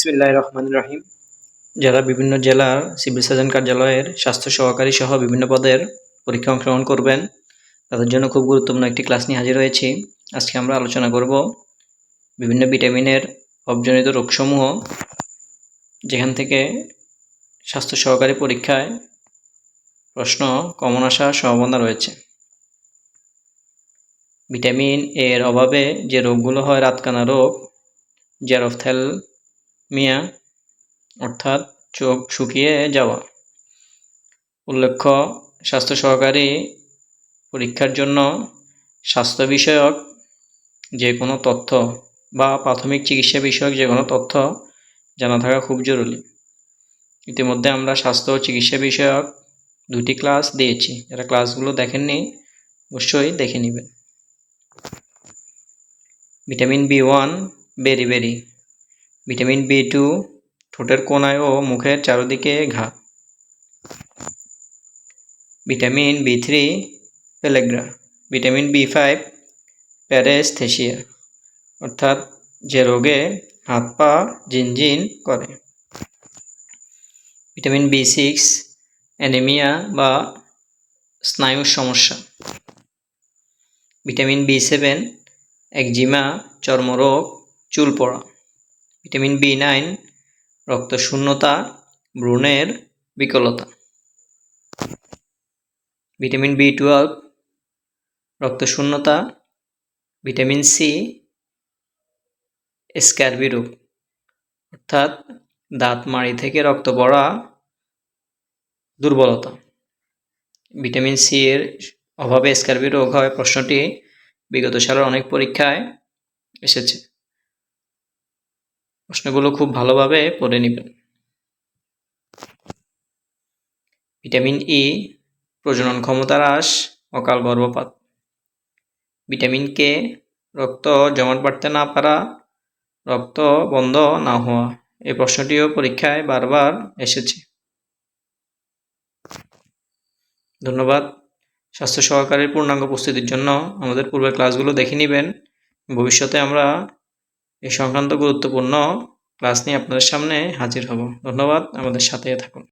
বিসমিল্লাহ রহমান রহিম যারা বিভিন্ন জেলার সিভিল সার্জন কার্যালয়ের স্বাস্থ্য সহকারী সহ বিভিন্ন পদের পরীক্ষা অংশগ্রহণ করবেন, তাদের জন্য খুব গুরুত্বপূর্ণ একটি ক্লাস নিয়ে হাজির হয়েছি। আজকে আমরা আলোচনা করব বিভিন্ন ভিটামিনের অবজনিত রোগসমূহ, যেখান থেকে স্বাস্থ্য সহকারী পরীক্ষায় প্রশ্ন, কমন আসার সম্ভাবনা রয়েছে। ভিটামিন এর অভাবে যে রোগগুলো হয় রাতকানা রোগ মিয়া, অর্থাৎ চোখ শুকিয়ে যাওয়া। উল্লেখ্য, স্বাস্থ্য সহকারী পরীক্ষার জন্য স্বাস্থ্য বিষয়ক যে কোনো তথ্য বা প্রাথমিক চিকিৎসা বিষয়ক যে কোনো তথ্য জানা থাকা খুব জরুরি। ইতিমধ্যে আমরা স্বাস্থ্য চিকিৎসা বিষয়ক দুটি ক্লাস দিয়েছি। যারা ক্লাসগুলো দেখেননি, অবশ্যই দেখে নেবেন। Vitamin B one, beriberi. Vitamin B two, ঠোঁটের কোনায় ও মুখের চারদিকে ঘা। Vitamin B three, pellagra. Vitamin B five paresthesia অর্থাৎ যে রোগে হাত পা, জিনজিন করে। ভিটামিন বি সিক্স, অ্যানিমিয়া বা স্নায়ুর সমস্যা। ভিটামিন বি সেভেন, একজিমা, চর্মরোগ, চুল পড়া। ভিটামিন বি নাইন, রক্ত শূন্যতা, ভ্রূণের বিকলতা। ভিটামিন বি টুয়েলভ, রক্ত শূন্যতা, ভিটামিন সি স্ক্যারবি রোগ। অর্থাৎ দাঁত মাড়ি থেকে রক্ত পড়া দুর্বলতা। ভিটামিন সি এর অভাবে স্ক্যারবি রোগ হয় প্রশ্নটি বিগত সালের অনেক পরীক্ষায় এসেছে। প্রশ্নগুলো খুব ভালোভাবে পড়ে নেবেন। ভিটামিন ই প্রজনন ক্ষমতা হ্রাস, অকাল গর্ভপাত। ভিটামিন কে রক্ত জমাট বাড়তে না পারা, রক্ত বন্ধ না হওয়া। এই প্রশ্নটিও পরীক্ষায় বারবার এসেছে। ধন্যবাদ। স্বাস্থ্য সহকারীর পূর্ণাঙ্গ প্রস্তুতির জন্য আমাদের পূর্বের ক্লাসগুলো দেখে নেবেন। ভবিষ্যতে আমরা এই সংক্রান্ত গুরুত্বপূর্ণ ক্লাস নিয়ে আপনাদের সামনে হাজির হব। ধন্যবাদ আমাদের সাথে থাকুন।